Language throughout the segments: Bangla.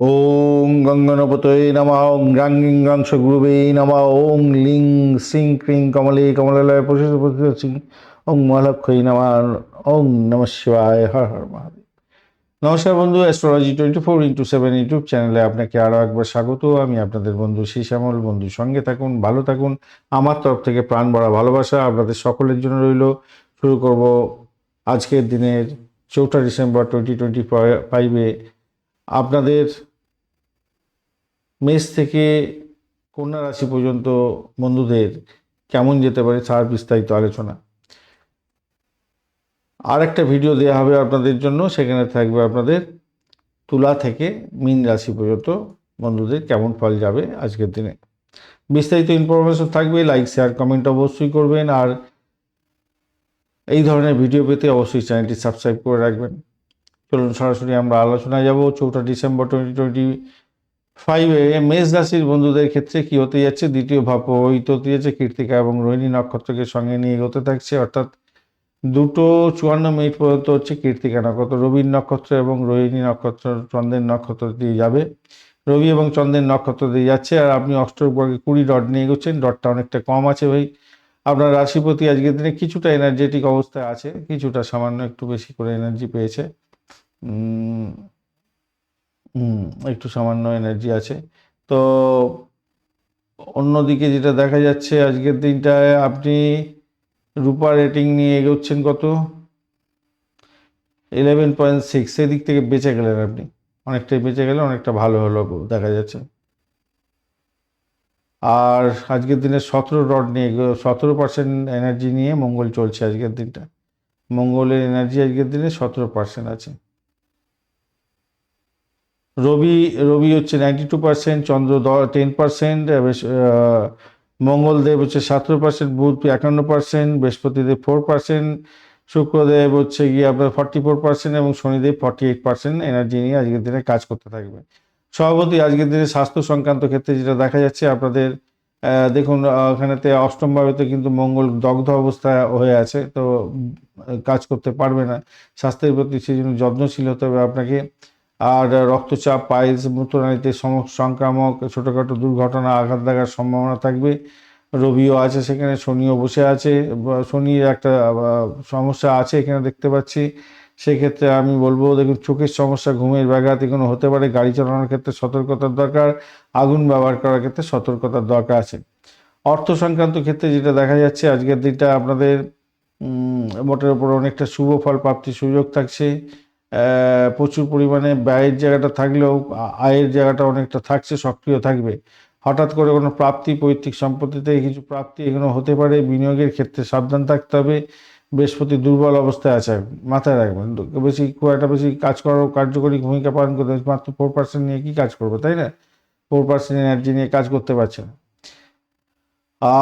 ওং গঙ্গনপতয়ে নমঃ ওং গাং গাংশ গুরুবে নমঃ ওং লিং সিং ক্রিং কমলে কমলালয় প্রসিদ্ধ প্রসিদ্ধ সিং ওং মহালক্ষই নমঃ ওং নম শিবায় হর হর মহাদেব। নমস্কার বন্ধু astrology twenty four into seven YouTube চ্যানেলে আপনাকে আরও একবার স্বাগত। আমি আপনাদের বন্ধু শ্যামল বন্ধু সঙ্গে থাকুন, ভালো থাকুন। আমার তরফ থেকে প্রাণ ভরা ভালোবাসা আপনাদের সকলের জন্য রইল। শুরু করব আজকের দিনের চৌঠা ডিসেম্বর টোয়েন্টি টোয়েন্টি ফাইভে আপনাদের মেষ থেকে কন্যা রাশি পর্যন্ত বন্ধুদের কেমন যেতে পারে তার বিস্তারিত আলোচনা। আর একটা ভিডিও দেওয়া হবে আপনাদের জন্য, সেখানে থাকবে আপনাদের তুলা থেকে মীন রাশি পর্যন্ত বন্ধুদের কেমন ফল যাবে আজকের দিনে। বিস্তারিত ইনফরমেশন থাকবে লাইক শেয়ার কমেন্ট অবশ্যই করবেন, আর এই ধরনের ভিডিও পেতে অবশ্যই চ্যানেলটি সাবস্ক্রাইব করে রাখবেন। চলুন সরাসরি আমরা আলোচনায় যাব। চৌঠা ডিসেম্বর টোয়েন্টি টোয়েন্টি ফাইভে মেষ রাশির বন্ধুদের ক্ষেত্রে কি হতে যাচ্ছে? দ্বিতীয় ভাব প্রভাবিত হতে যাচ্ছে। কীর্তিকা এবং রোহিণী নক্ষত্রকে সঙ্গে নিয়ে এগোতে থাকছে। অর্থাৎ দুটো চুয়ান্ন মিনিট পর্যন্ত হচ্ছে কীর্তিকা নক্ষত্র। রবির নক্ষত্র এবং রোহিণী নক্ষত্র চন্দ্রের নক্ষত্র দিয়ে যাবে। রবি এবং চন্দ্রের নক্ষত্র দিয়ে যাচ্ছে। আর আপনি অষ্টবর্গে কুড়ি ডট নিয়ে এগোচ্ছেন। ডটটা অনেকটা কম আছে ভাই। আপনার রাশিপতি আজকের দিনে কিছুটা এনার্জেটিক অবস্থায় আছে। কিছুটা সামান্য একটু বেশি করে এনার্জি পেয়েছে। একটু সামান্য এনার্জি আছে। তো অন্যদিকে যেটা দেখা যাচ্ছে, আজকের দিনটায় আপনি রূপা রেটিং নিয়ে এগোচ্ছেন কত? ইলেভেন পয়েন্ট সিক্স সেদিক থেকে বেঁচে গেলেন আপনি। অনেকটাই বেঁচে গেলেন, অনেকটা ভালো হলো দেখা যাচ্ছে। আর আজকের দিনে সতেরো রড নিয়ে সতেরো পার্সেন্ট এনার্জি নিয়ে মঙ্গল চলছে আজকের দিনটা। মঙ্গলের এনার্জি আজকের দিনে সতেরো পার্সেন্ট আছে। রবি রবি হচ্ছে ninety two percent Chandra ten percent Mangaldev হচ্ছে সতেরো পার্সেন্ট বুধ একান্ন percent Brihaspatidev four percent Shukradev হচ্ছে গিয়ে আপনার ফর্টি ফোর পার্সেন্ট এবং Shanidev forty eight percent energy নিয়ে আজকের দিনে কাজ করতে থাকবে। সভাপতি, আজকের দিনে স্বাস্থ্য সংক্রান্ত ক্ষেত্রে যেটা দেখা যাচ্ছে, আপনাদের দেখুন ওখানেতে অষ্টম ভাবেতে কিন্তু মঙ্গল দগ্ধ অবস্থায় হয়ে আছে, তো কাজ করতে পারবে না। স্বাস্থ্যের প্রতি সেই জন্য যত্নশীল হতে হবে আপনাকে। আর রক্তচাপ, পাইলস, মূত্রনালীতে সংক্রামক, ছোটোখাটো দুর্ঘটনা, আঘাত লাগার সম্ভাবনা থাকবে। রবিও আছে সেখানে, শনিও বসে আছে। শনির একটা সমস্যা আছে এখানে দেখতে পাচ্ছি। সেক্ষেত্রে আমি বলব, দেখুন, চোখের সমস্যা, ঘুমের ব্যাঘাত এগুলো হতে পারে। গাড়ি চালানোর ক্ষেত্রে সতর্কতার দরকার। আগুন ব্যবহার করার ক্ষেত্রে সতর্কতার দরকার আছে। অর্থ সংক্রান্ত ক্ষেত্রে যেটা দেখা যাচ্ছে, আজকের দিনটা আপনাদের মোটের উপর অনেকটা শুভ ফল প্রাপ্তির সুযোগ থাকছে। প্রচুর পরিমাণে ব্যয়ের জায়গাটা থাকলেও আয়ের জায়গাটা অনেকটা থাকছে, সক্রিয় থাকবে। হঠাৎ করে কোনো প্রাপ্তি, পৈতৃক সম্পত্তি থেকে কিছু প্রাপ্তি এগুলো হতে পারে, বিনিয়োগের ক্ষেত্রে সাবধান থাকতে হবে। বৃহস্পতি দুর্বল অবস্থায় আছে, মাথায় রাখবেন। বেশি খুব একটা বেশি কাজ করার কার্যকরী ভূমিকা পালন করতে মাত্র ফোর পার্সেন্ট নিয়ে কি কাজ করবে, তাই না? ফোর পার্সেন্ট এনার্জি নিয়ে কাজ করতে পারছে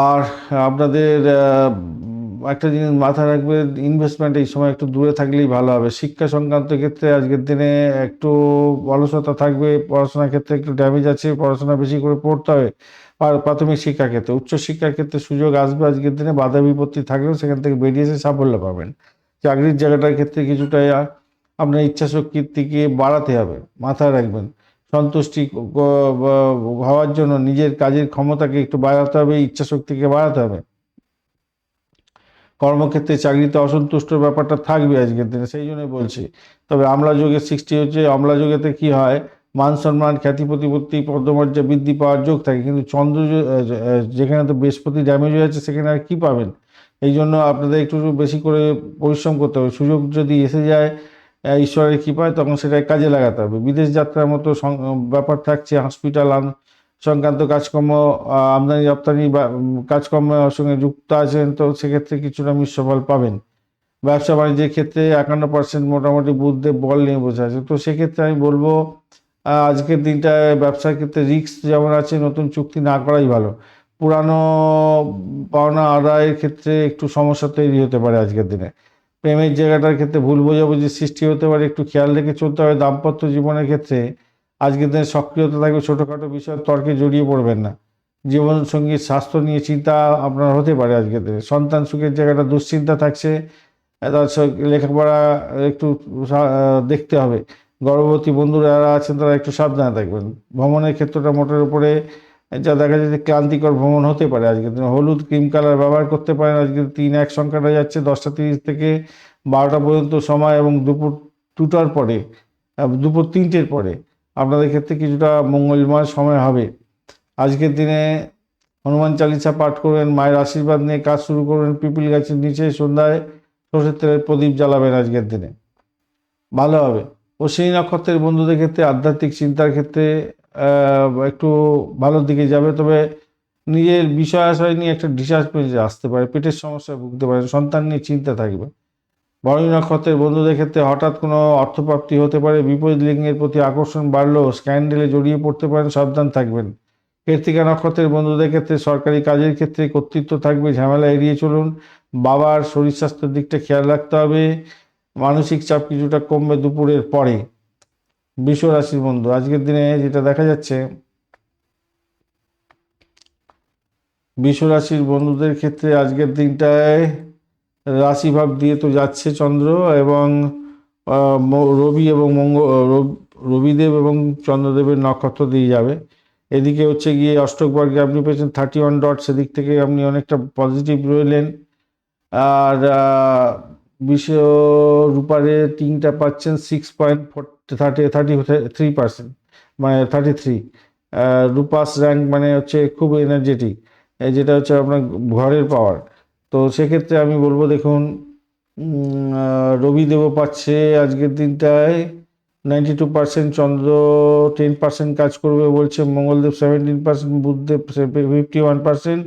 আর আপনাদের একটা জিনিস মাথায় রাখবে ইনভেস্টমেন্ট এই সময় একটু দূরে থাকলেই ভালো হবে। শিক্ষা সংক্রান্ত ক্ষেত্রে আজকের দিনে একটু অলসতা থাকবে, পড়াশোনার ক্ষেত্রে একটু ড্যামেজ আছে, পড়াশোনা বেশি করে পড়তে হবে। প্রাথমিক শিক্ষার ক্ষেত্রে উচ্চ শিক্ষার ক্ষেত্রে সুযোগ আসবে আজকের দিনে, বাধা বিপত্তি থাকলেও সেখান থেকে বেরিয়ে এসে সাফল্য পাবেন। চাকরির জায়গাটার ক্ষেত্রে কিছুটা আপনার ইচ্ছা শক্তিকে বাড়াতে হবে, মাথায় রাখবেন। সন্তুষ্টি হওয়ার জন্য নিজের কাজের ক্ষমতাকে একটু বাড়াতে হবে ইচ্ছা শক্তিকে বাড়াতে হবে। কর্মক্ষেত্রে চাকরিতে অসন্তুষ্ট ব্যাপারটা থাকবে আজকের দিনে, সেই জন্যই বলছি। তবে আমলা যোগের সৃষ্টি হচ্ছে, আমলা যোগেতে কি হয়, মান সম্মান, খ্যাতি প্রতিপত্তি, পদমর্যাদা বৃদ্ধি পাওয়ার যোগ থাকে, কিন্তু চন্দ্র যেখানে তো বৃহস্পতি ড্যামেজ হয়ে যাচ্ছে, সেখানে আর কী পাবেন? এই জন্য আপনাদের একটু বেশি করে পরিশ্রম করতে হবে। সুযোগ যদি এসে যায় ঈশ্বরের কৃপায়, তখন সেটা কাজে লাগাতে হবে। বিদেশ যাত্রার মতো ব্যাপার থাকছে হসপিটাল সংক্রান্ত কাজকর্ম আমদানি রপ্তানি বা কাজকর্মের সঙ্গে যুক্ত আছেন, তো সেক্ষেত্রে কিছুটা মিশ্র ফল পাবেন। ব্যবসা বাণিজ্যের ক্ষেত্রে একান্ন পার্সেন্ট মোটামুটি বুধদেব বল নিয়ে বসে আছে। তো সেক্ষেত্রে আমি বলব আজকের দিনটায় ব্যবসার ক্ষেত্রে রিস্ক যেমন আছে, নতুন চুক্তি না করাই ভালো। পুরানো পাওনা আদায়ের ক্ষেত্রে একটু সমস্যা তৈরি হতে পারে আজকের দিনে। প্রেমের জায়গাটার ক্ষেত্রে ভুল বোঝাবুঝির সৃষ্টি হতে পারে, একটু খেয়াল রেখে চলতে হবে। দাম্পত্য জীবনের ক্ষেত্রে আজকের দিনে সক্রিয়তা থাকবে ছোটোখাটো বিষয়ের তর্কে জড়িয়ে পড়বেন না। জীবনসঙ্গীর স্বাস্থ্য নিয়ে চিন্তা আপনার হতে পারে আজকের দিনে। সন্তান সুখের জায়গাটা দুশ্চিন্তা থাকছে, তার লেখাপড়া একটু দেখতে হবে। গর্ভবতী বন্ধুরা যারা আছেন, তারা একটু সাবধানে থাকবেন। ভ্রমণের ক্ষেত্রটা মোটের উপরে যা দেখা যাচ্ছে ক্লান্তিকর ভ্রমণ হতে পারে আজকের দিনে। হলুদ ক্রিম কালার ব্যবহার করতে পারেন আজকে তিন এক সংখ্যাটা যাচ্ছে, দশটা তিরিশ থেকে বারোটা পর্যন্ত সময় এবং দুপুর দুটার পরে দুপুর তিনটের পরে। আপনাদের ক্ষেত্রে কিছুটা মঙ্গলময় সময় হবে। আজকের দিনে হনুমান চালিসা পাঠ করবেন, মায়ের আশীর্বাদ নিয়ে কাজ শুরু করবেন, পিপিল গাছের নিচে সন্ধ্যায় সরষের তেলের প্রদীপ জ্বালাবেন আজকের দিনে। ভালো হবে। অশ্বিনী নক্ষত্রের বন্ধুদের ক্ষেত্রে আধ্যাত্মিক চিন্তার ক্ষেত্রে একটু ভালোর দিকে যাবে, তবে নিজের বিষয় আশয় নিয়ে একটা ডিসার্টমেন্ট আসতে পারে, পেটের সমস্যায় ভুগতে পারে, সন্তান নিয়ে চিন্তা থাকবে। বরণী নক্ষত্রের বন্ধুদের ক্ষেত্রে হঠাৎ কোনো অর্থপ্রাপ্তি হতে পারে, বিপরীত লিঙ্গের প্রতি আকর্ষণ বাড়লেও স্ক্যান্ডেলে জড়িয়ে পড়তে পারেন, সাবধান থাকবেন। কৃত্তিকা নক্ষত্রের বন্ধুদের ক্ষেত্রে সরকারি কাজের ক্ষেত্রে কর্তৃত্ব থাকবে, ঝামেলা এড়িয়ে চলুন। বাবার শরীর স্বাস্থ্যের দিকটা খেয়াল রাখতে হবে। মানসিক চাপ কিছুটা কমবে দুপুরের পরে। বিশ্ব রাশির বন্ধু, আজকের দিনে যেটা দেখা যাচ্ছে বিশ্ব রাশির বন্ধুদের ক্ষেত্রে আজকের দিনটায় রাশিভাব দিয়ে তো যাচ্ছে চন্দ্র এবং রবি এবং মঙ্গল রবিদেব এবং চন্দ্রদেবের নক্ষত্র দিয়ে যাবে। এদিকে হচ্ছে গিয়ে অষ্টক বর্গে আপনি পেয়েছেন থার্টি ওয়ান ডট সেদিক থেকে আপনি অনেকটা পজিটিভ রইলেন। আর বিশ্ব রূপারে তিনটা পাচ্ছেন six point thirty thirty three percent মানে থার্টি থ্রি রূপাস র্যাঙ্ক মানে হচ্ছে খুব এনার্জেটিক যেটা হচ্ছে আপনার ঘরের পাওয়ার তো সেক্ষেত্রে আমি বলব দেখুন আহ, রবিদেবও পাচ্ছে আজকের দিনটায়। Ninety two percent Chandra ten percent কাজ করবে বলছে Mangaldev seventeen percent Budhdev fifty one percent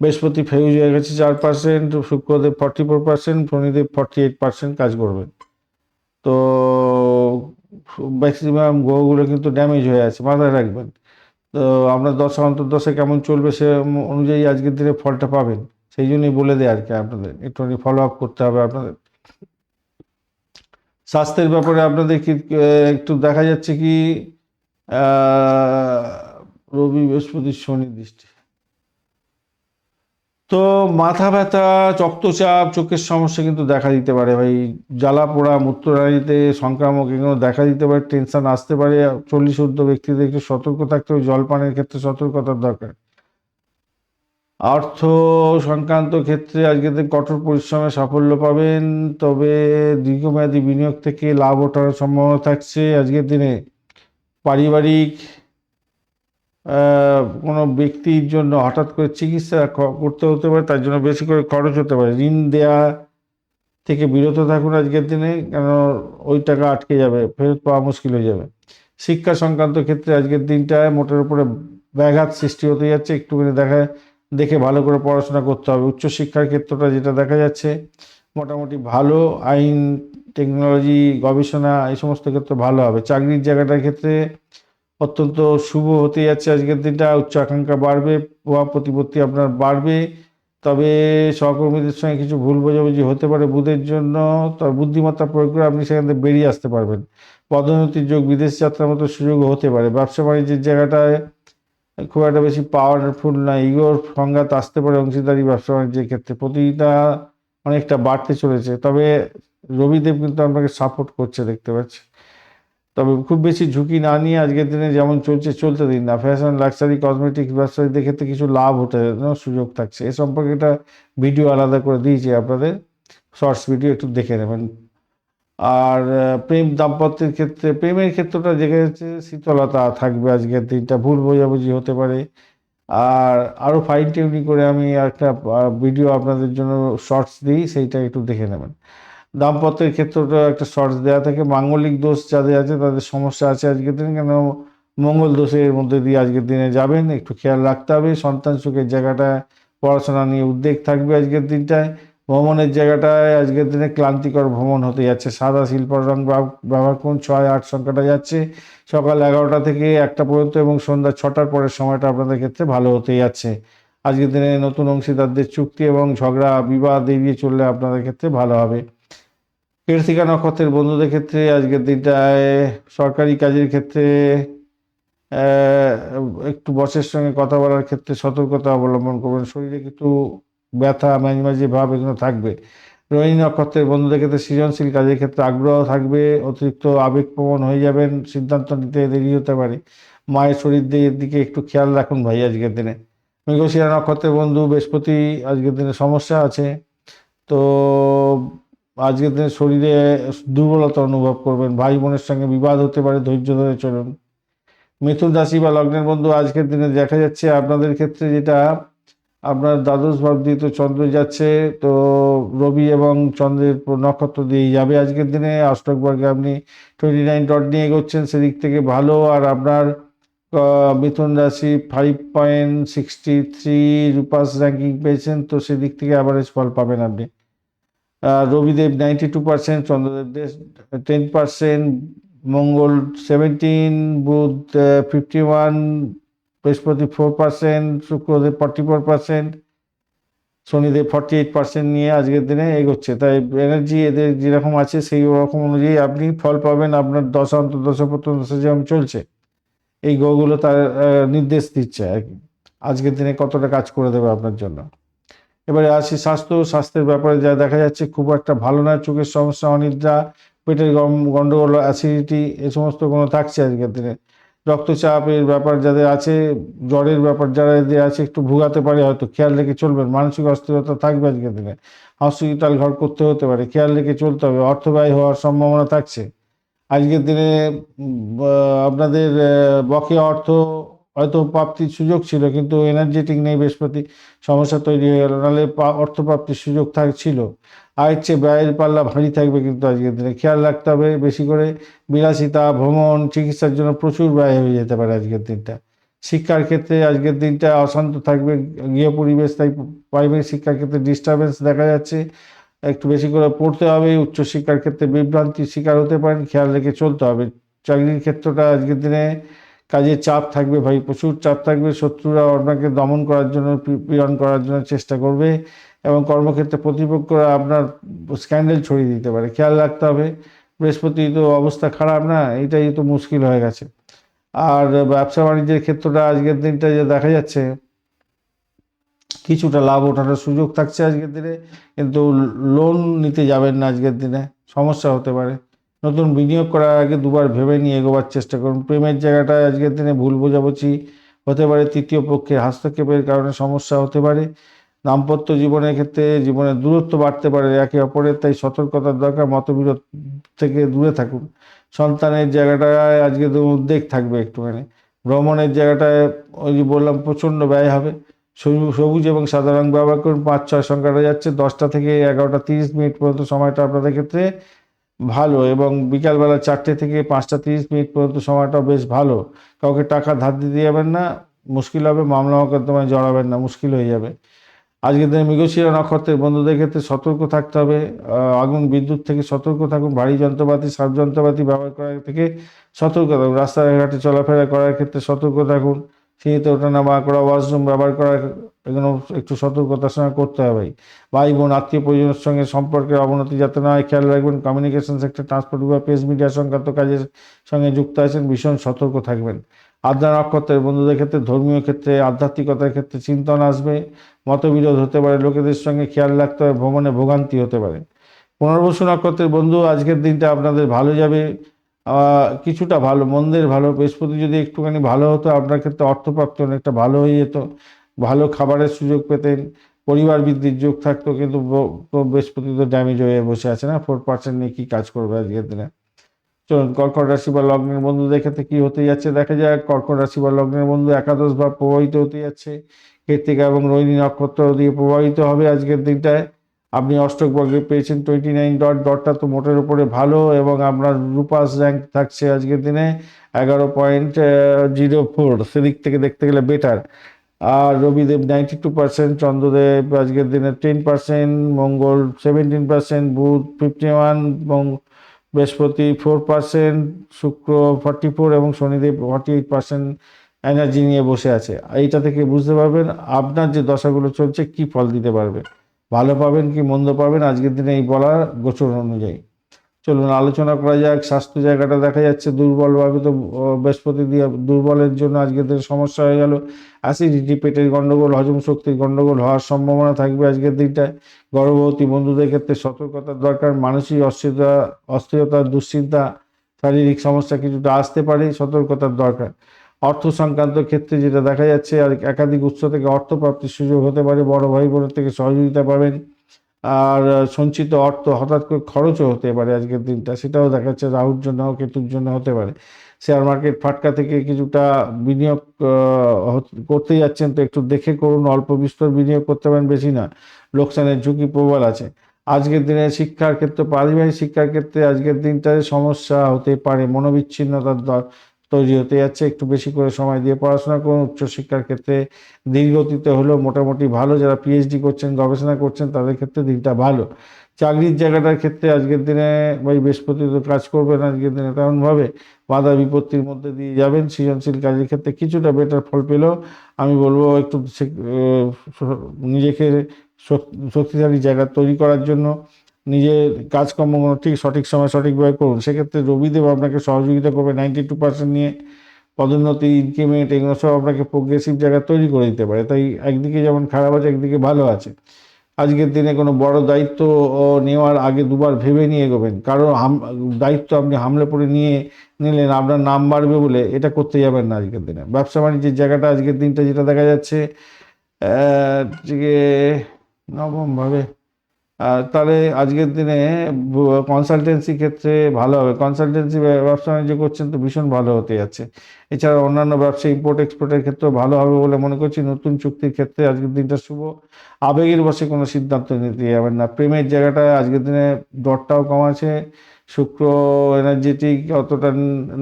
Brihaspati fuse হয়ে গেছে চার percent Shukradev forty four percent Shanidev forty eight percent কাজ করবে। তো ম্যাক্সিমাম গ্রহগুলো কিন্তু ড্যামেজ হয়ে আছে মাথায় রাখবেন। তো আপনার দশা অন্তর্দশা কেমন চলবে সে অনুযায়ী আজকের দিনে ফলটা পাবেন। সেই জন্যই বলে দেয় আর কি আপনাদের একটুখানি ফলো আপ করতে হবে আপনাদের। স্বাস্থ্যের ব্যাপারে আপনাদের কি একটু দেখা যাচ্ছে কি রবি বৃহস্পতি শনি দৃষ্টি। তো মাথা ব্যথা, রক্তচাপ, চোখের সমস্যা কিন্তু দেখা দিতে পারে ভাই। জ্বালা পোড়া মূত্রনালীতে সংক্রামক এগুলো দেখা দিতে পারে, টেনশন আসতে পারে। চল্লিশ ঊর্ধ্ব ব্যক্তিদের একটু সতর্ক থাকতে হবে, জলপানের ক্ষেত্রে সতর্কতার দরকার। অর্থ সংক্রান্ত ক্ষেত্রে আজকে দিন কঠোর পরিশ্রমে সাফল্য পাবেন, তবে দীর্ঘমেয়াদী বিনিয়োগ থেকে লাভ ওঠার সম্ভাবনা থাকছে। আজকের দিনে পারিবারিক কোনো ব্যক্তির জন্য হঠাৎ করে চিকিৎসা করতে হতে পারে, তার জন্য বেশি করে খরচ হতে পারে। ঋণ দেয়া থেকে বিরত থাকুন আজকের দিনে, কেন ওই টাকা আটকে যাবে, ফেরত পাওয়া মুশকিল হয়ে যাবে। শিক্ষা সংক্রান্ত ক্ষেত্রে আজকের দিনটায় মোটের উপরে ব্যাঘাত সৃষ্টি হতে যাচ্ছে। একটুখানি দেখা দেখে ভালো করে পড়াশোনা করতে হবে। উচ্চশিক্ষার ক্ষেত্রটা যেটা দেখা যাচ্ছে, মোটামুটি ভালো আইন, টেকনোলজি, গবেষণা, এই সমস্ত ক্ষেত্রে ভালো হবে। চাকরির জায়গাটার ক্ষেত্রে অত্যন্ত শুভ হতে যাচ্ছে আজকের দিনটা। উচ্চ আকাঙ্ক্ষা বাড়বে প্রভাব প্রতিপত্তি আপনার বাড়বে। তবে সহকর্মীদের সঙ্গে কিছু ভুল বোঝাবুঝি হতে পারে বুধের জন্য। তবে বুদ্ধিমত্তা প্রয়োগ করে আপনি সেখান থেকে বেরিয়ে আসতে পারবেন। পদোন্নতির যোগ বিদেশ যাত্রার মতো সুযোগও হতে পারে। ব্যবসা বাণিজ্যের জায়গাটায় খুব একটা বেশি পাওয়ারফুল না ইগোর সংঘাত আসতে পারে অংশীদারি ব্যবসা বাণিজ্যের ক্ষেত্রে। প্রতিটা অনেকটা বাড়তে চলেছে, তবে রবিদেব কিন্তু আপনাকে সাপোর্ট করছে দেখতে পাচ্ছি। তবে খুব বেশি ঝুঁকি না নিয়ে আজকের দিনে যেমন চলছে, চলতে দিন না। ফ্যাশন লাক্সারি কসমেটিক্স ব্যবসায়ীদের ক্ষেত্রে কিছু লাভ হতে সুযোগ থাকছে। এ সম্পর্কে একটা ভিডিও আলাদা করে দিয়েছি আপনাদের। শর্টস ভিডিও একটু দেখে নেবেন। আর প্রেম দাম্পত্যের ক্ষেত্রে, প্রেমের ক্ষেত্রটা যাচ্ছে শীতলতা থাকবে আজকের দিনটা, ভুল বোঝাবুঝি হতে পারে। আর আরও ফাইন টিউনিং করে আমি একটা ভিডিও আপনাদের জন্য শর্টস দিই, সেইটা একটু দেখে নেবেন। দাম্পত্যের ক্ষেত্রটা একটা শর্টস দেওয়া থাকে। মাঙ্গলিক দোষ যাদের আছে, তাদের সমস্যা আছে আজকের দিনে। কেন? মঙ্গল দোষের মধ্যে দিয়ে আজকের দিনে যাবেন। একটু খেয়াল রাখতে হবে। সন্তান সুখের জায়গাটা পড়াশোনা নিয়ে উদ্বেগ থাকবে আজকের দিনটায়। ভ্রমণের জায়গাটায় আজকের দিনে ক্লান্তিকর ভ্রমণ হতে যাচ্ছে। সাদা শিল্পর রং ব্যব- ব্যবহার করুন। ছয় আট সংখ্যাটা যাচ্ছে। সকাল এগারোটা থেকে একটা পর্যন্ত এবং সন্ধ্যা ছটার পরের সময়টা আপনাদের ক্ষেত্রে ভালো হতে যাচ্ছে। আজকের দিনে নতুন অংশীদারদের চুক্তি এবং ঝগড়া, বিবাদ এড়িয়ে চললে আপনাদের ক্ষেত্রে ভালো হবে। কৃতিকা নক্ষত্রের বন্ধুদের ক্ষেত্রে আজকের দিনটায় সরকারি কাজের ক্ষেত্রে একটু বসের সঙ্গে কথা বলার ক্ষেত্রে সতর্কতা অবলম্বন করবেন শরীরে কিন্তু ব্যথা মাঝে মাঝে ভাব এগুলো থাকবে। রোহিণী নক্ষত্রের বন্ধুদের ক্ষেত্রে সৃজনশীল কাজের ক্ষেত্রে আগ্রহ থাকবে, অতিরিক্ত আবেগপ্রবণ হয়ে যাবেন, সিদ্ধান্ত নিতে দেরি হতে পারে। মায়ের শরীর দিয়ে- দিকে একটু খেয়াল রাখুন ভাই আজকের দিনে। মৃগশিরা নক্ষত্রের বন্ধু, বৃহস্পতি, আজকের দিনে সমস্যা আছে। তো আজকের দিনে শরীরে দুর্বলতা অনুভব করবেন, ভাই বোনের সঙ্গে বিবাদ হতে পারে, ধৈর্য ধরে চলুন। মিথুন রাশি বা লগ্নের বন্ধু আজকের দিনে দেখা যাচ্ছে আপনাদের ক্ষেত্রে যেটা আপনার দ্বাদশ ভাব দিয়ে তো চন্দ্র যাচ্ছে, তো রবি এবং চন্দ্রের নক্ষত্র দিয়ে যাবে আজকের দিনে। অষ্টক বর্গে আপনি টোয়েন্টি নাইন ডট নিয়ে এগোচ্ছেন, সেদিক থেকে ভালো। আর আপনার মিথুন রাশি ফাইভ পয়েন্ট সিক্সটি থ্রি রুপাস র্যাঙ্কিং পেয়েছেন, তো সেদিক থেকে অ্যাভারেজ ফল পাবেন আপনি। Rabidev ninety two percent Chandradev ten percent Mangal seventeen Budh fifty one Brihaspati four percent Shukradev forty four percent Shanidev forty eight percent নিয়ে আজকের দিনে এগোচ্ছে। তাই এনার্জি এদের যেরকম আছে, সেই রকম অনুযায়ী আপনি ফল পাবেন। আপনার দশা অন্তর্দশা প্রত্যন্ত যেমন চলছে, এই গ্রহগুলো তার নির্দেশ দিচ্ছে আর কি। আজকের দিনে কতটা কাজ করে দেবে আপনার জন্য। এবারে আসি স্বাস্থ্য স্বাস্থ্যের ব্যাপারে। যা দেখা যাচ্ছে খুব একটা ভালো নয় চোখের সমস্যা, অনিদ্রা, পেটের গম- গন্ডগোল অ্যাসিডিটি এ সমস্ত কোনো থাকছে আজকের দিনে। রক্তচাপের ব্যাপার যাদের আছে, জ্বরের ব্যাপার যারা এদের আছে, একটু ভুগাতে পারে হয়তো, খেয়াল রেখে চলবেন। মানসিক অস্থিরতা থাকবে আজকের দিনে। হসপিটাল ঘর করতে হতে পারে, খেয়াল রেখে চলতে হবে। অর্থ ব্যয় হওয়ার সম্ভাবনা থাকছে। আজকের দিনে আপনাদের বকে অর্থ হয়তো প্রাপ্তির সুযোগ ছিল, কিন্তু এনার্জেটিক নেই, বৃহস্পতি সমস্যা তৈরি হয়ে গেল। নাহলে পা- অর্থ প্রাপ্তির সুযোগ থাক, ছিল। আয়ের চেয়ে ব্যয়ের পাল্লা ভারী থাকবে কিন্তু আজকের দিনে। খেয়াল রাখতে হবে বেশি করে বিলাসিতা, ভ্রমণ, চিকিৎসার জন্য প্রচুর ব্যয় হয়ে যেতে পারে আজকের দিনটা। শিক্ষার ক্ষেত্রে আজকের দিনটা অশান্ত থাকবে, গৃহ পরিবেশ, তাই প্রাইমারি শিক্ষার ক্ষেত্রে ডিস্টারবেন্স দেখা যাচ্ছে। একটু বেশি করে পড়তে হবে উচ্চশিক্ষার ক্ষেত্রে বিভ্রান্তির শিকার হতে পারেন, খেয়াল রেখে চলতে হবে। চাকরির ক্ষেত্রটা আজকের দিনে কাজের চাপ থাকবে ভাই, প্রচুর চাপ থাকবে। শত্রুরা আপনাকে দমন করার জন্য, পীড়ন করার জন্য চেষ্টা করবে এবং কর্মক্ষেত্রে প্রতিপক্ষরা আপনার স্ক্যান্ডেল ছড়িয়ে দিতে পারে। খেয়াল রাখতে হবে, বৃহস্পতি তো অবস্থা খারাপ না, এটাই তো মুশকিল হয়ে গেছে। আর ব্যবসা বাণিজ্যের ক্ষেত্রটা আজকের দিনটা যে দেখা যাচ্ছে, কিছুটা লাভ ওঠানোর সুযোগ থাকছে আজকের দিনে, কিন্তু লোন নিতে যাবেন না আজকের দিনে, সমস্যা হতে পারে। নতুন বিনিয়োগ করার আগে দুবার ভেবে নিয়ে এগোবার চেষ্টা করুন। প্রেমের জায়গাটায় আজকের দিনে ভুল বোঝাবুঝি হতে পারে, তৃতীয় পক্ষের হস্তক্ষেপের কারণে সমস্যা হতে পারে। দাম্পত্য জীবনের ক্ষেত্রে জীবনের দূরত্ব বাড়তে পারে একে অপরের, তাই সতর্কতার দরকার, মতবিরোধ থেকে দূরে থাকুন। সন্তানের জায়গাটায় আজকে উদ্বেগ থাকবে একটুখানি। ভ্রমণের জায়গাটায় ওই যে বললাম, প্রচণ্ড ব্যয় হবে। সবুজ এবং সাদা রং ব্যবহার করুন। পাঁচ ছয় সংখ্যাটা যাচ্ছে, দশটা থেকে এগারোটা তিরিশ মিনিট পর্যন্ত সময়টা আপনাদের ক্ষেত্রে ভালো এবং বিকালবেলা চারটে থেকে পাঁচটা তিরিশ মিনিট পর্যন্ত সময়টা বেশ ভালো। কাউকে টাকা ধার দিতে যাবেন না, মুশকিল হবে, মামলা মোকদ্দমায় জড়াবেন না, মুশকিল হয়ে যাবে। আজকের দিনে মৃগশিরা নক্ষত্রের বন্ধুদের ক্ষেত্রে সতর্ক থাকতে হবে। আগুন, বিদ্যুৎ থেকে সতর্ক থাকুন, ভারী যন্ত্রপাতি সাব যন্ত্রপাতি ব্যবহার করার থেকে সতর্ক থাকুন, রাস্তাঘাটে চলাফেরা করার ক্ষেত্রে সতর্ক থাকুন। সিঁড়িতে ওঠা নামা করা ওয়াশরুম ব্যবহার করা, এগুলো একটু সতর্কতার সঙ্গে করতে হবে। ভাই বোন, আত্মীয় পরিজনের সঙ্গে সম্পর্কের অবনতি যাতে না হয়, খেয়াল রাখবেন কমিউনিকেশন সেক্টর ট্রান্সপোর্ট বা প্রেস মিডিয়া সংক্রান্ত কাজের সঙ্গে যুক্ত আছেন, ভীষণ সতর্ক থাকবেন। আদ্রা নক্ষত্রের বন্ধুদের ক্ষেত্রে, ধর্মীয় ক্ষেত্রে, আধ্যাত্মিকতার ক্ষেত্রে চিন্তন আসবে, মতবিরোধ হতে পারে, লোকেদের সঙ্গে খেয়াল রাখতে হবে, ভ্রমণে ভোগান্তি হতে পারে। পুনর্বসু নক্ষত্রের বন্ধু, আজকের দিনটা আপনাদের ভালো যাবে। কিছুটা ভালো, মন্দের ভালো, বৃহস্পতি যদি একটুখানি ভালো হতো, আপনার ক্ষেত্রে অর্থপ্রাপ্তি অনেকটা ভালো হয়ে যেত। ভালো খাবারের সুযোগ পেতেন পরিবার বৃদ্ধির যোগ থাকতো, কিন্তু বৃহস্পতি তো ড্যামেজ হয়ে বসে আছে না? ফোর পার্সেন্ট নিয়ে কী কাজ করবে আজকের দিনে? চলুন, কর্কট রাশি বা লগ্নের বন্ধুদের ক্ষেত্রে কি হতে যাচ্ছে? দেখা যায় কর্কট রাশি বা লগ্নের বন্ধু একাদশ ভাব প্রভাবিত হতে যাচ্ছে। কৃত্তিকা এবং রোহিণী নক্ষত্র দিয়ে প্রভাবিত হবে আজকের দিনটায়। আপনি অষ্টক বর্গে পেয়েছেন টোয়েন্টি নাইন ডট ডটটা তো মোটের উপরে ভালো এবং আপনার রূপাস র্যাঙ্ক থাকছে আজকের দিনে এগারো পয়েন্ট জিরো ফোর সেদিক থেকে দেখতে গেলে বেটার আর Rabidev ninety two percent Chandradev আজকের দিনে ten percent Mangal seventeen percent Budh fifty one এবং Brihaspati four percent Shukra forty four এবং Shanidev forty eight percent energy নিয়ে বসে আছে। এইটা থেকে বুঝতে পারবেন আপনার যে দশাগুলো চলছে, কি ফল দিতে পারবে। ভালো পাবেন কি মন্দ পাবেন, আজকের দিনে এই বলার গোচর অনুযায়ী। চলুন, আলোচনা করা যাক। স্বাস্থ্য জায়গাটা দেখা যাচ্ছে দুর্বলভাবে তো বৃহস্পতি দিয়ে দুর্বলের জন্য আজকের দিনে সমস্যা হয়ে গেল। অ্যাসিডিটি, পেটের গণ্ডগোল হজম শক্তির গণ্ডগোল হওয়ার সম্ভাবনা থাকবে আজকের দিনটায়। গর্ভবতী বন্ধুদের ক্ষেত্রে সতর্কতার দরকার, মানসিক অস্থিরতা অস্থিরতা, দুশ্চিন্তা, শারীরিক সমস্যা কিছুটা আসতে পারে, সতর্কতার দরকার। অর্থ সংক্রান্ত ক্ষেত্রে যেটা দেখা যাচ্ছে, আর একাধিক উৎস থেকে অর্থ প্রাপ্তির সুযোগ হতে পারে, বড় ভাই বোনের থেকে সহযোগিতা পাবেন। আর সঞ্চিত অর্থ হঠাৎ করে খরচও হতে পারে আজকের দিনটা, সেটাও দেখা যাচ্ছে রাহুর জন্য কেতুর জন্য হতে পারে। শেয়ার মার্কেট ফাটকা থেকে কিছুটা বিনিয়োগ করতে যাচ্ছেন তো একটু দেখে করুন, অল্প বিস্তর বিনিয়োগ করতে পারেন, বেশি না, লোকসানের ঝুঁকি প্রবল আছে। আজকের দিনে শিক্ষার ক্ষেত্রে, পারিবারিক শিক্ষার ক্ষেত্রে আজকের দিনটায় সমস্যা হতে পারে, মনোবিচ্ছিন্নতার তৈরি হতে যাচ্ছে, একটু বেশি করে সময় দিয়ে পড়াশোনা করুন, উচ্চশিক্ষার ক্ষেত্রে ধীরগতিতে হলেও মোটামুটি ভালো যারা পিএইচডি করছেন, গবেষণা করছেন, তাদের ক্ষেত্রে দিনটা ভালো। চাকরির জায়গাটার ক্ষেত্রে আজকের দিনে ওই বৃহস্পতি তো কাজ করবেন আজকের দিনে, তেমনভাবে বাধা বিপত্তির মধ্যে দিয়ে যাবেন, সৃজনশীল কাজের ক্ষেত্রে কিছুটা বেটার ফল পেলেও আমি বলব একটু নিজেকে শক্তিশালী জায়গা তৈরি করার জন্য নিজের কাজকর্মগুলো ঠিক সঠিক সময় সঠিকভাবে করুন। সেক্ষেত্রে রবিদেব আপনাকে সহযোগিতা করবে নাইনটি টু পার্সেন্ট নিয়ে পদোন্নতি ইনক্রিমেন্ট এগুলো সব আপনাকে প্রোগ্রেসিভ জায়গা তৈরি করে দিতে পারে। তাই একদিকে যেমন খারাপ আছে, একদিকে ভালো আছে। আজকের দিনে কোনো বড় দায়িত্ব নেওয়ার আগে দুবার ভেবে নিয়ে এগোবেন। কারণ দায়িত্ব আপনি হামলে পড়ে নিয়ে নিলেন, আপনার নাম বাড়বে বলে এটা করতে যাবেন না আজকের দিনে। ব্যবসা বাণিজ্যের জায়গাটা আজকের দিনটা যেটা দেখা যাচ্ছে নবমভাবে তাহলে আজকের দিনে কনসালটেন্সি ক্ষেত্রে ভালো হবে। কনসালটেন্সি ব্যবসা বাণিজ্য করছেন তো ভীষণ ভালো হতে যাচ্ছে। এছাড়া অন্যান্য ব্যবসা ইম্পোর্ট এক্সপোর্টের ক্ষেত্রেও ভালো হবে বলে মনে করছি। নতুন চুক্তির ক্ষেত্রে আজকের দিনটা শুভ। আবেগের বসে কোনো সিদ্ধান্ত নিতে যাবেন না। প্রেমের জায়গাটায় আজকের দিনে ডটটাও কম আছে শুক্র এনার্জেটিক অতটা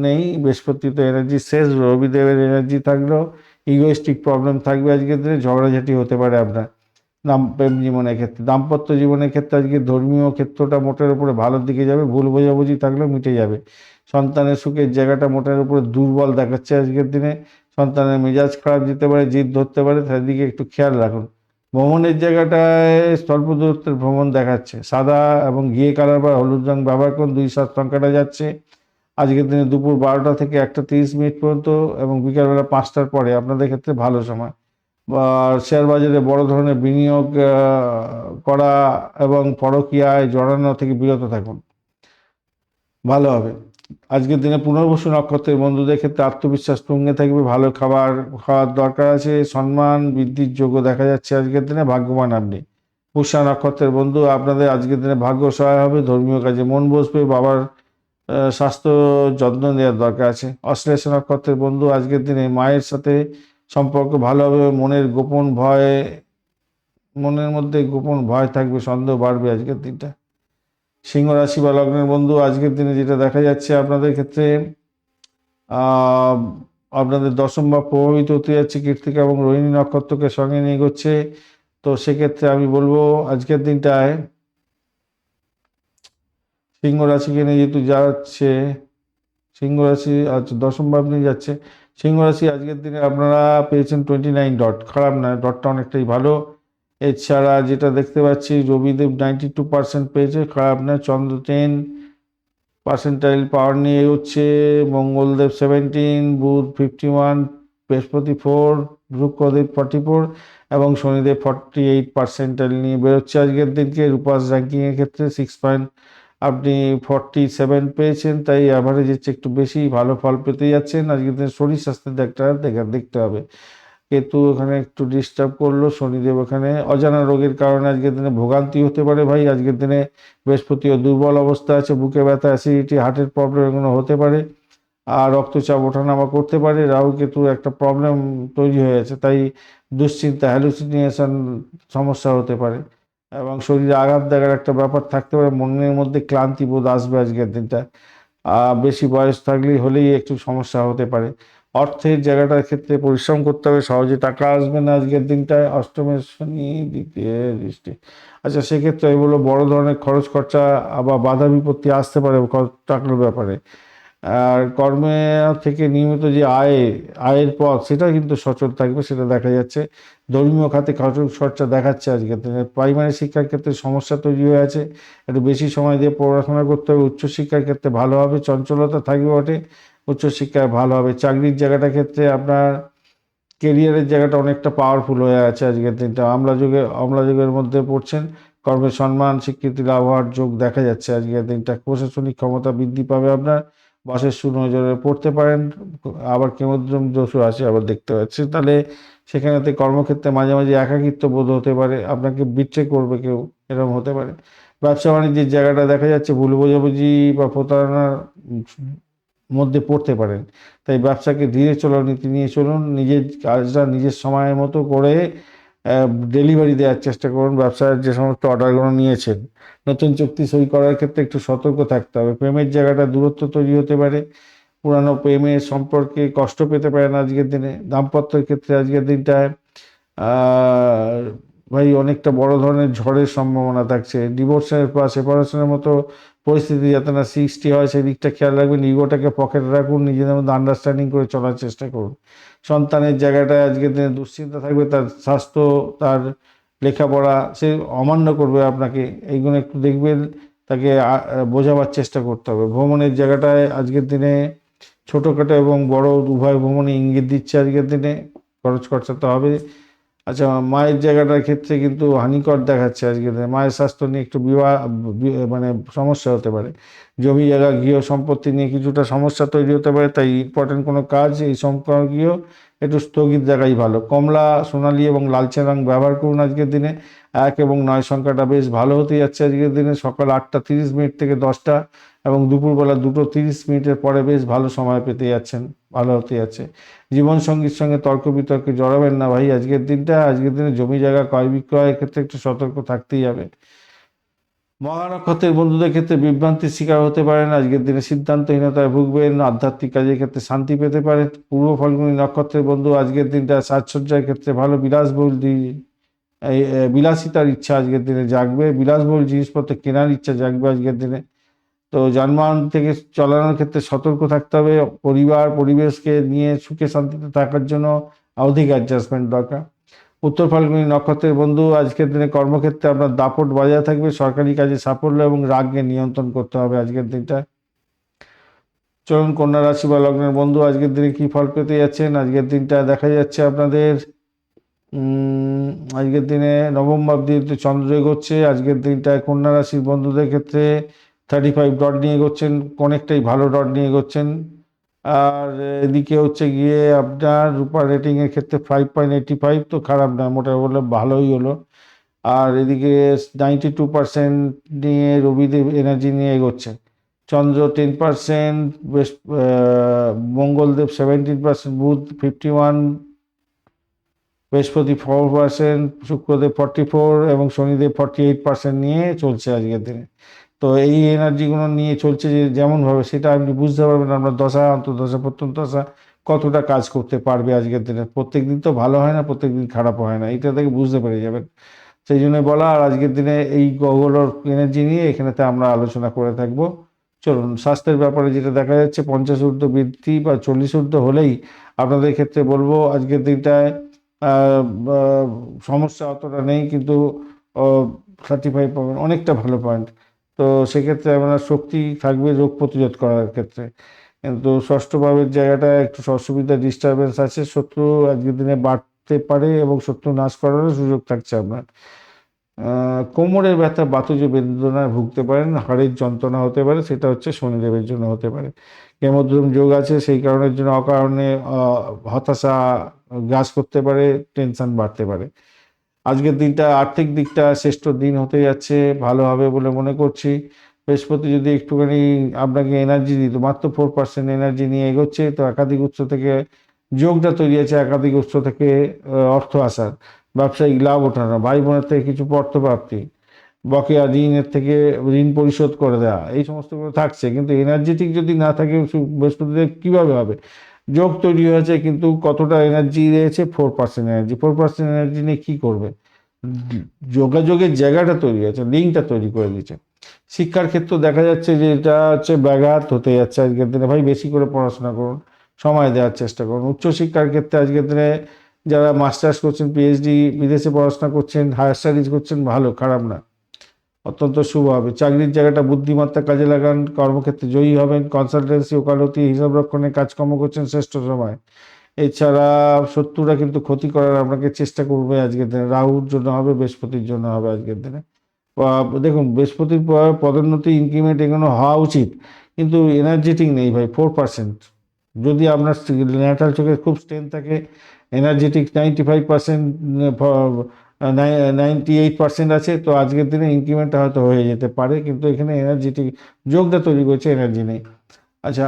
নেই। বৃহস্পতি তো এনার্জি শেষ। রবিদেবের এনার্জি থাকলেও ইগোয়েস্টিক প্রবলেম থাকবে আজকের দিনে। ঝগড়াঝাটি হতে পারে আপনার। দাম প্রেম জীবনের ক্ষেত্রে, দাম্পত্য জীবনের ক্ষেত্রে আজকে ধর্মীয় ক্ষেত্রটা মোটের উপরে ভালোর দিকে যাবে, ভুল বোঝাবুঝি থাকলেও মিটে যাবে। সন্তানের সুখের জায়গাটা মোটের উপরে দুর্বল দেখাচ্ছে আজকের দিনে। সন্তানের মেজাজ খারাপ যেতে পারে, জিদ ধরতে পারে সেদিকে একটু খেয়াল রাখুন। ভ্রমণের জায়গাটায় স্বল্প দূরত্বের ভ্রমণ দেখাচ্ছে। সাদা এবং ঘিয়ে কালার বা হলুদ রং ব্যবহার করুন, দুই সাত সংখ্যাটা যাচ্ছে। আজকের দিনে দুপুর বারোটা থেকে একটা তিরিশ মিনিট পর্যন্ত এবং বিকালবেলা পাঁচটার পরে আপনাদের ক্ষেত্রে ভালো সময়। শেয়ার বাজারে বড় ধরনের বিনিয়োগ করা এবং পরকীয়ায় জড়ানো থেকে বিরত থাকুন। ভালো হবে। আজকের দিনে পুনর্বসু নক্ষত্রের বন্ধুদের ক্ষেত্রে আত্মবিশ্বাস তুঙ্গে থাকবে, ভালো খাবার খাওয়ার দরকার আছে, সম্মান বৃদ্ধির যোগ্য দেখা যাচ্ছে আজকের দিনে, ভাগ্যবান আপনি। পুষা নক্ষত্রের বন্ধু, আপনাদের আজকের দিনে ভাগ্য সহায় হবে, ধর্মীয় কাজে মন বসবে, বাবার স্বাস্থ্য যত্ন নেওয়ার দরকার আছে। অশ্লেষ নক্ষত্রের বন্ধু, আজকের দিনে মায়ের সাথে সম্পর্ক ভালো হবে মনের গোপন ভয়, মনের মধ্যে গোপন ভয় থাকবে, সন্দেহ বাড়বে আজকের দিনটা। সিংহ রাশি বা লগ্নের বন্ধু, আজকের দিনে যেটা দেখা যাচ্ছে আপনাদের ক্ষেত্রে আপনাদের দশম ভাব প্রভাবিত হতে যাচ্ছে কীর্তিকা এবং রোহিণী নক্ষত্রকে সঙ্গে নিয়ে এগোচ্ছে। তো সেক্ষেত্রে আমি বলব, আজকের দিনটায় সিংহ রাশিকে নিয়ে যেহেতু যাচ্ছে সিংহ রাশি আচ্ছা দশম ভাব নিয়ে যাচ্ছে। সিংহ রাশি আজকের দিনে আপনারা পেয়েছেন টোয়েন্টি নাইন ডট খারাপ না ডটটা অনেকটাই ভালো। এছাড়া যেটা দেখতে পাচ্ছি, রবিদেব নাইনটি টু পার্সেন্ট পেয়েছে, খারাপ না, চন্দ্র টেন পার্সেন্টাইল পাওয়ার নিয়ে হচ্ছে Mangaldev seventeen Budh fifty one Brihaspati four Shukradev forty four এবং শনিদেব ফর্টি এইট পার্সেন্টাইল নিয়ে বেরোচ্ছে আজকের দিনকে। রূপাস র্যাঙ্কিংয়ের ক্ষেত্রে সিক্স পয়েন্ট আপনি ফর্টি সেভেন পেয়েছেন, তাই অ্যাভারেজের চেয়ে একটু বেশি, ভালো ফল পেতে যাচ্ছেন। আজকের দিনে শরীর স্বাস্থ্যের একটা দেখা, দেখতে হবে। কেতু ওখানে একটু ডিস্টার্ব করল, শনিদেব ওখানে অজানা রোগের কারণে আজকের দিনে ভোগান্তি হতে পারে ভাই। আজকের দিনে বৃহস্পতিও দুর্বল অবস্থা আছে, বুকে ব্যথা অ্যাসিডিটি হার্টের প্রবলেম এগুলো হতে পারে, আর রক্তচাপ ওঠানামা করতে পারে। রাহু, কেতু একটা প্রবলেম তৈরি হয়ে আছে, তাই দুশ্চিন্তা হ্যালুসিনেশন সমস্যা হতে পারে। এবং শরীরে আঘাত দেখার একটা ব্যাপার থাকতে পারে, মনের মধ্যে ক্লান্তি বোধ আসবে আজকের দিনটা। বেশি বয়স থাকলেই হলেই একটু সমস্যা হতে পারে। অর্থের জায়গাটার ক্ষেত্রে পরিশ্রম করতে হবে, সহজে টাকা আসবে না আজকের দিনটায়। অষ্টমের শনি, দ্বিতীয় দৃষ্টি আচ্ছা সেক্ষেত্রে এগুলো বড় ধরনের খরচ খরচা আবার বাধা বিপত্তি আসতে পারে টাকার ব্যাপারে। আর কর্মে থেকে নিয়মিত যে আয়, আয়ের পথ, সেটা কিন্তু সচল থাকবে, সেটা দেখা যাচ্ছে। ধর্মীয় খাতে খরচ দেখাচ্ছে আজকে। প্রাইমারি শিক্ষার ক্ষেত্রে সমস্যা তৈরি হয়ে আছে। একটু বেশি সময় দিয়ে পড়াশোনা করতে হবে। উচ্চশিক্ষার ক্ষেত্রে ভালো হবে, চঞ্চলতা থাকবে বটে। উচ্চশিক্ষায় ভালো হবে। চাকরির জায়গাটার ক্ষেত্রে আপনার কেরিয়ারের জায়গাটা অনেকটা পাওয়ারফুল হয়ে আছে আজকের দিনটা। আমলা যুগে, আমলা যুগের মধ্যে পড়ছেন। কর্মের সম্মান, স্বীকৃতি, লাভ হওয়ার যোগ দেখা যাচ্ছে আজকের দিনটা। প্রশাসনিক ক্ষমতা বৃদ্ধি পাবে আপনার। বাসের সুনজরে পড়তে পারেন, আবার কেমদ্রম দোষও আছে, আবার দেখতে পাচ্ছি। তাহলে সেখানেতে কর্মক্ষেত্রে মাঝে মাঝে একাকিত্ব বোধ হতে পারে, আপনাকে বিট্রে করবে কেউ এরকম হতে পারে। ব্যবসা বাণিজ্যের জায়গাটা দেখা যাচ্ছে ভুল বোঝাবুঝি বা প্রতারণার মধ্যে পড়তে পারেন। তাই ব্যবসাকে ধীরে চলার নীতি নিয়ে চলুন, নিজের কাজটা নিজের সময়ের মতো করে ডেলিভারি দেওয়ার চেষ্টা করুন। ব্যবসার যে সমস্ত অর্ডারগুলো নিয়েছেন, নতুন চুক্তি সই করার ক্ষেত্রে একটু সতর্ক থাকতে হবে। প্রেমের জায়গাটা দূরত্ব তৈরি হতে পারে, পুরানো প্রেমের সম্পর্কে কষ্ট পেতে পারেন আজকের দিনে। দাম্পত্যের ক্ষেত্রে আজকের দিনটায় ভাই, অনেকটা বড় ধরনের ঝড়ের সম্ভাবনা থাকছে। ডিভোর্সের বা সেপারেশনের মতো পরিস্থিতি যাতে না সৃষ্টি হয়, সেই দিকটা খেয়াল রাখবেন। ইগোটাকে পকেটে রাখুন, নিজেদের মধ্যে আন্ডারস্ট্যান্ডিং করে চলার চেষ্টা করুন। সন্তানের জায়গাটায় আজকের দিনে দুশ্চিন্তা থাকবে, তার স্বাস্থ্য, তার লেখাপড়া, সে অমান্য করবে আপনাকে। এইগুলো একটু দেখবেন, তাকে বোঝাবার চেষ্টা করতে হবে। ভ্রমণের জায়গাটায় আজকের দিনে ছোটোখাটো এবং বড় উভয় ভ্রমণে ইঙ্গিত দিচ্ছে আজকের দিনে। খরচ খরচা তো হবে। আচ্ছা মায়ের জায়গাটার ক্ষেত্রে কিন্তু হানিকর দেখাচ্ছে আজকে। মায়ের স্বাস্থ্য নিয়ে একটু বিবাহ মানে সমস্যা হতে পারে। জমি জায়গা, গৃহ সম্পত্তি নিয়ে কিছুটা সমস্যা তৈরি হতে পারে, তাই ইম্পর্টেন্ট কোনো কাজ এই সম্পর্কীয় একটু স্থগিত দেখাই ভালো। কমলা, সোনালি এবং লালচে রং ব্যবহার করুন আজকের দিনে। এক এবং নয় সংখ্যাটা বেশ ভালো হতে যাচ্ছে আজকের দিনে। সকাল আটটা তিরিশ মিনিট থেকে দশটা। এবং দুপুরবেলা দুটো তিরিশ মিনিটের পরে বেশ ভালো সময় পেতে যাচ্ছেন, ভালো হতে যাচ্ছে। জীবনসঙ্গীর সঙ্গে তর্ক বিতর্কে জড়াবেন না ভাই, আজকের দিনটা, আজকের দিনে জমি জায়গা, ক্রয় বিক্রয়ের ক্ষেত্রে একটু সতর্ক থাকতেই হবে। মহানক্ষত্রের বন্ধুদের ক্ষেত্রে বিভ্রান্তির শিকার হতে পারেন, আজকের দিনে সিদ্ধান্তহীনতায় ভুগবেন, আধ্যাত্মিক কাজের ক্ষেত্রে শান্তি পেতে পারেন। পূর্ব ফাল্গুনী নক্ষত্রের বন্ধু, আজকের দিনটা সাজসজ্জার ক্ষেত্রে ভালো বিলাসবহুল বিলাসিতার ইচ্ছা আজকের দিনে জাগবে, বিলাসবহুল জিনিসপত্র কেনার ইচ্ছা জাগবে আজকের দিনে। তো যানবাহন থেকে চলানোর ক্ষেত্রে সতর্ক থাকতে হবে। পরিবার, পরিবেশকে নিয়ে সুখে শান্তিতে থাকার জন্য অধিক অ্যাডজাস্টমেন্ট দরকার। উত্তর ফাল্গুনী নক্ষত্রের বন্ধু, আজকের দিনে কর্মক্ষেত্রে আপনার দাপট বজায় থাকবে। সরকারি কাজে সাফল্য এবং রাগকে নিয়ন্ত্রণ করতে হবে আজকের দিনটা। চলুন, কন্যা রাশি বা লগ্নের বন্ধু, আজকের দিনে কি ফল পেতে যাচ্ছেন? আজকের দিনটা দেখা যাচ্ছে আপনাদের। আজকের দিনে নবম ভাবদিতে চন্দ্র এগোচ্ছে। আজকের দিনটা কন্যা রাশির বন্ধুদের ক্ষেত্রে থার্টি ফাইভ ডট নিয়ে এগোচ্ছেন, অনেকটাই ভালো ডট নিয়ে এগোচ্ছেন। আর এদিকে হচ্ছে গিয়ে আপনার রূপার রেটিংয়ের ক্ষেত্রে ফাইভ পয়েন্ট এইটি ফাইভ তো খারাপ না, মোটামুটি বলে ভালোই হলো। আর এদিকে নাইনটি টু পার্সেন্ট নিয়ে রবিদেব এনার্জি নিয়ে এগোচ্ছে চন্দ্র টেন পার্সেন্ট বেশ Mangaldev seventeen percent Budh fifty one Brihaspati four percent Shukradev forty four এবং শনিদেব ফর্টি এইট পার্সেন্ট নিয়ে চলছে আজকের দিনে। তো এই এনার্জিগুলো নিয়ে চলছে যে যেমনভাবে, সেটা আপনি বুঝতে পারবেন আপনার দশা, অন্তর্দশা প্রত্যন্ত দশা কতটা কাজ করতে পারবে আজকের দিনে। প্রত্যেক দিন তো ভালো হয় না প্রত্যেক দিন খারাপ হয় না, এটা থেকে বুঝতে পেরে যাবেন। সেই জন্য বলা, আর আজকের দিনে এই গ্রহগুলোর এনার্জি নিয়ে এখানেতে আমরা আলোচনা করে থাকব। চলুন, স্বাস্থ্যের ব্যাপারে যেটা দেখা যাচ্ছে, পঞ্চাশ ঊর্ধ্ব বৃদ্ধি বা চল্লিশ ঊর্ধ্ব হলেই আপনাদের ক্ষেত্রে বলব, আজকের দিনটায় সমস্যা অতটা নেই, কিন্তু থার্টি ফাইভ পাবেন অনেকটা ভালো পয়েন্ট তো সেক্ষেত্রে আপনার শক্তি থাকবে রোগ প্রতিরোধ করার ক্ষেত্রে। কিন্তু ষষ্ঠ ভাবের জায়গাটা একটু অসুবিধা ডিস্টারবেন্স আছে, শত্রু আজকের দিনে বাড়তে পারে এবং শত্রু নাশ করারও সুযোগ থাকছে আপনার। কোমরের ব্যথা বাতুজ বেদনায় ভুগতে পারেন, হাড়ের যন্ত্রণা হতে পারে, সেটা হচ্ছে শনিদেবের জন্য হতে পারে। কেমোদ্রম যোগ আছে, সেই কারণের জন্য অকারণে হতাশা গ্রাস করতে পারে টেনশন বাড়তে পারে। আজকের দিনটা আর্থিক দিকটা শ্রেষ্ঠ দিন হতে যাচ্ছে, ভালো হবে বলে মনে করছি। বৃহস্পতি যদি একটুখানি আপনাকে এনার্জি দিত, মাত্র ফোর পার্সেন্ট এনার্জি নিয়ে এগোচ্ছে, তো একাধিক উৎস থেকে যোগটা তৈরি আছে একাধিক উৎস থেকে অর্থ আসার, ব্যবসায়িক লাভ ওঠানো, ভাই বোনের থেকে কিছু অর্থপ্রাপ্তি বকেয়া ঋণের থেকে ঋণ পরিশোধ করে দেওয়া, এই সমস্তগুলো থাকছে, কিন্তু এনার্জেটিক যদি না থাকে বৃহস্পতিদেব কীভাবে হবে? যোগ তৈরি হয়েছে, কিন্তু কতটা এনার্জি রয়েছে? Four percent energy four percent energy নিয়ে কী করবে? যোগাযোগের জায়গাটা তৈরি হয়েছে, লিঙ্কটা তৈরি করে দিয়েছে। শিক্ষার ক্ষেত্রে দেখা যাচ্ছে যে এটা হচ্ছে ব্যাঘাত হতে যাচ্ছে আজকের দিনে। ভাই, বেশি করে পড়াশোনা করুন, সময় দেওয়ার চেষ্টা করুন। উচ্চশিক্ষার ক্ষেত্রে আজকের দিনে যারা মাস্টার্স করছেন পিএইচডি বিদেশে পড়াশোনা করছেন হায়ার স্টাডিজ করছেন, ভালো, খারাপ না। অত্যন্ত শুভ হবে। চাকরির জায়গাটা বুদ্ধিমত্তা কাজে লাগান, কর্মক্ষেত্রে জয়ী হবেন কনসালটেন্সি ওকালতি হিসাব রক্ষণে কাজকর্ম করছেন শ্রেষ্ঠ সময়। এছাড়া শত্রুরা কিন্তু ক্ষতি করার আপনাকে চেষ্টা করবে আজকের দিনে। রাহুর জন্য হবে, বৃহস্পতির জন্য হবে আজকের দিনে। দেখুন, বৃহস্পতির পদোন্নতি ইনক্রিমেন্ট এগুলো হওয়া উচিত, কিন্তু এনার্জেটিক নেই ভাই ফোর পার্সেন্ট যদি আপনার ন্যাটাল চোখে খুব স্ট্রেংথ থাকে energetic ninety five percent ninety eight percent আছে, তো আজকের দিনে ইনক্রিমেন্টটা হয়তো হয়ে যেতে পারে, কিন্তু এখানে এনার্জেটিক যোগটা তৈরি করছে এনার্জি নেই। আচ্ছা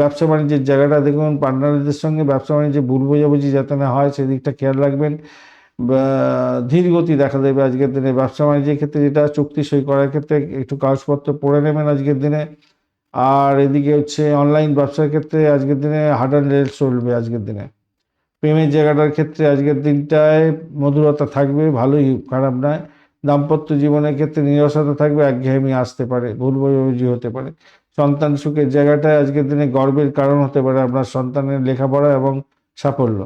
ব্যবসা বাণিজ্যের জায়গাটা দেখুন পার্টনারদের সঙ্গে ব্যবসা বাণিজ্যে ভুল বোঝাবুঝি যাতে না হয়, সেদিকটা খেয়াল রাখবেন। ধীর গতি দেখা দেবে আজকের দিনে, ব্যবসা বাণিজ্যের ক্ষেত্রে যেটা চুক্তি সই করার ক্ষেত্রে একটু কাগজপত্র পড়ে নেবেন আজকের দিনে। আর এদিকে হচ্ছে অনলাইন ব্যবসার ক্ষেত্রে আজকের দিনে হার্ড অ্যান্ড রেল চলবে আজকের দিনে। প্রেমের জায়গাটার ক্ষেত্রে আজকের দিনটায় মধুরতা থাকবে, ভালোই, খারাপ নয়। দাম্পত্য জীবনের ক্ষেত্রে নিরসতা থাকবে, একঘেয়েমি আসতে পারে, ভুল বোঝাবুঝি হতে পারে। সন্তান সুখের জায়গাটায় আজকের দিনে গর্বের কারণ হতে পারে আপনার সন্তানের লেখাপড়া এবং সাফল্য।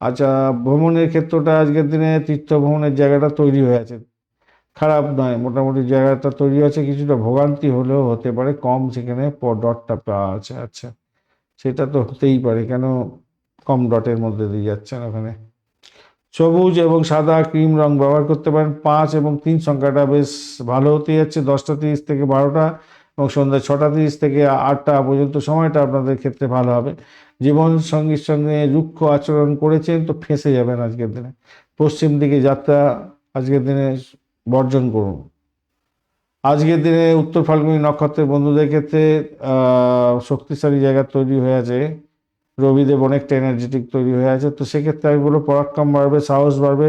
আচ্ছা ভ্রমণের ক্ষেত্রটা আজকের দিনে তীর্থ ভ্রমণের জায়গাটা তৈরি হয়ে আছে। খারাপ নয়, মোটামুটি জায়গাটা তৈরি আছে কিছুটা ভোগান্তি হলেও হতে পারে, কম সেখানে ডটটা পাওয়া আছে। আচ্ছা সেটা তো হতেই পারে, কেন কম ডটের মধ্যে দিয়ে যাচ্ছেন ওখানে। সবুজ এবং সাদা ক্রিম রং ব্যবহার করতে পারেন। পাঁচ এবং তিন সংখ্যাটা বেশ ভালো হতে যাচ্ছে। দশটা তিরিশ থেকে বারোটা এবং সন্ধ্যা ছটা তিরিশ থেকে আটটা পর্যন্ত সময়টা আপনাদের ক্ষেত্রে ভালো হবে। জীবন সঙ্গীর সঙ্গে রুক্ষ আচরণ করেছেন তো ফেঁসে যাবেন আজকের দিনে। পশ্চিম দিকে যাত্রা আজকের দিনে বর্জন করুন। আজকের দিনে উত্তর ফাল্গুনী নক্ষত্রের বন্ধুদের ক্ষেত্রে শক্তিশালী জায়গা তৈরি হয়ে আছে। রবিদেব অনেকটা এনার্জেটিক তৈরি হয়ে আছে। তো সেক্ষেত্রে আমি বলব পরাক্রম বাড়বে, সাহস বাড়বে।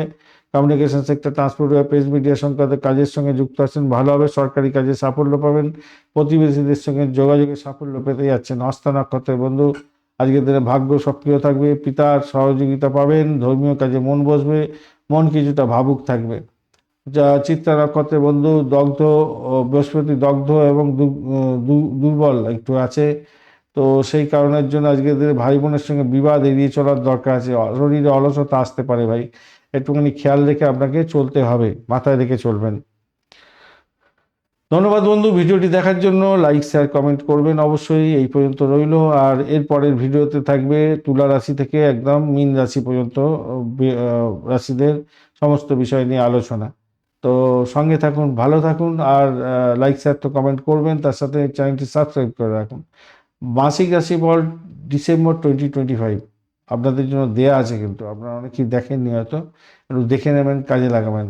Communication sector transport press media সংক্রান্ত কাজের সঙ্গে যুক্ত আছেন ভালোভাবে সরকারি কাজে সাফল্য পাবেন, প্রতিবেশীদের সঙ্গে যোগাযোগে সাফল্য পেতে যাচ্ছেন। হস্তা নক্ষত্রের বন্ধু, আজকের দিনে ভাগ্য সক্রিয় থাকবে, পিতার সহযোগিতা পাবেন, ধর্মীয় কাজে মন বসবে, মন কিছুটা ভাবুক থাকবে। যা চিত্রা নক্ষত্রের বন্ধু, দগ্ধ বৃহস্পতি দগ্ধ এবং দুর্বল একটু আছে। তো সেই কারণের জন্য আজকের দিনে ভাই বোনের সঙ্গে বিবাদ এড়িয়ে চলার দরকার আছে। শরীরে অলসতা আসতে পারে ভাই। একটুখানি খেয়াল রেখে আপনাকে চলতে হবে, মাথায় রেখে চলবেন। ধন্যবাদ বন্ধু, ভিডিওটি দেখার জন্য লাইক, শেয়ার, কমেন্ট করবেন অবশ্যই, এই পর্যন্ত রইল। আর এর পরের ভিডিওতে থাকবে তুলা রাশি থেকে একদম মীন রাশি পর্যন্ত রাশিদের সমস্ত বিষয় নিয়ে আলোচনা। তো সঙ্গে থাকুন, ভালো থাকুন, আর লাইক, শেয়ার তো কমেন্ট করবেন, তার সাথে চ্যানেলটি সাবস্ক্রাইব করে রাখুন। মাসিক রাশি বল ডিসেম্বর টোয়েন্টি টোয়েন্টি ফাইভ আপনাদের জন্য দেয়া আছে কিন্তু, আপনারা অনেকেই দেখেননি হয়তো, একটু দেখে নেবেন, কাজে লাগাবেন।